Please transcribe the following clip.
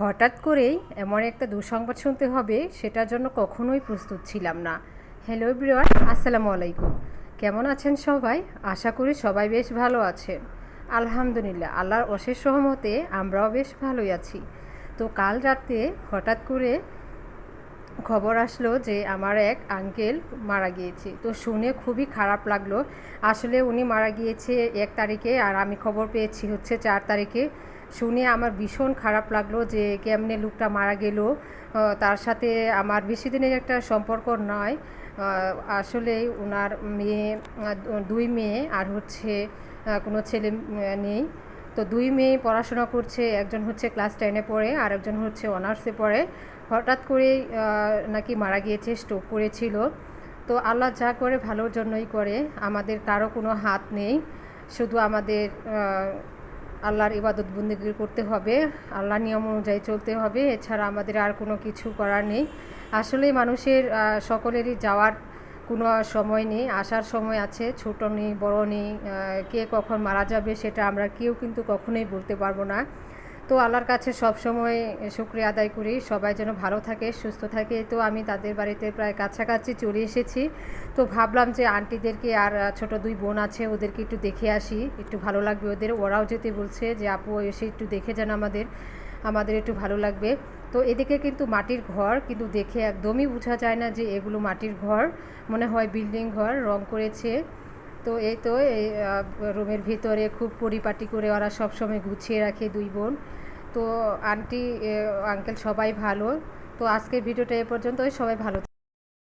হঠাৎ করেই এমন একটা দুঃসংবাদ শুনতে হবে, সেটার জন্য কখনোই প্রস্তুত ছিলাম না। হ্যালো এভরিওয়ান, আসসালামু আলাইকুম। কেমন আছেন সবাই? আশা করি সবাই বেশ ভালো আছেন। আলহামদুলিল্লাহ, আল্লাহর অশেষ সহমতে আমরাও বেশ ভালোই আছি। তো কাল রাতে হঠাৎ করে খবর আসলো যে আমার এক আঙ্কেল মারা গিয়েছে। তো শুনে খুবই খারাপ লাগল। আসলে উনি মারা গিয়েছে এক তারিখে, আর আমি খবর পেয়েছি হচ্ছে চার তারিখে। শুনে আমার ভীষণ খারাপ লাগল যে কেমনে লোকটা মারা গেল। তার সাথে আমার বেশি দিনের একটা সম্পর্ক নয়। আসলে ওনার মেয়ে দুই মেয়ে আর হচ্ছে কোনো ছেলে নেই। তো দুই মেয়ে পড়াশোনা করছে, একজন হচ্ছে ক্লাস টেনে পড়ে, আর একজন হচ্ছে অনার্সে পড়ে। হঠাৎ করেই নাকি মারা গিয়েছে স্ট্রোক করেছিল। তো আল্লাহ যা করে ভালোর জন্যই করে, আমাদের কারও কোনো হাত নেই। শুধু আমাদের আল্লাহর ইবাদত বন্দিগি করতে হবে আল্লাহ নিয়ম অনুযায়ী চলতে হবে, এছাড়া আমাদের আর কোনো কিছু করার নেই। আসলে মানুষের সকলেরই যাওয়ার কোনো সময় নেই, আসার সময় আছে, ছোট নেই, বড় নেই কে কখন মারা যাবে সেটা আমরা কেউ কিন্তু কখনোই বলতে পারব না। তো আল্লাহর কাছে সব সময় শুক্রিয়া আদায় করি। সবাই যেন ভালো থাকে, সুস্থ থাকে। তো আমি তাদের বাড়িতে প্রায় কাছাকাছি চলে এসেছি। তো ভাবলাম যে আন্টিদেরকে আর ছোট দুই বোন আছে, ওদেরকে একটু দেখে আসি। একটু ভালো লাগবে ওদের। ওরাও যেতে বলছে যে, আপু, এসে একটু দেখে যান আমাদের। আমাদের একটু ভালো লাগবে। তো এদিকে কিন্তু মাটির ঘর, কিন্তু দেখে একদমই বোঝা যায় না যে এগুলো মাটির ঘর। মনে হয় বিল্ডিং ঘর, রং করেছে। তো এই তো, এই রুমের ভিতরে খুব পরিপাটি করে ওরা সবসময় গুছিয়ে রাখে দুই বোন। তো আন্টি আঙ্কেল সবাই ভালো। তো আজকের ভিডিওটা এ পর্যন্তই। সবাই ভালো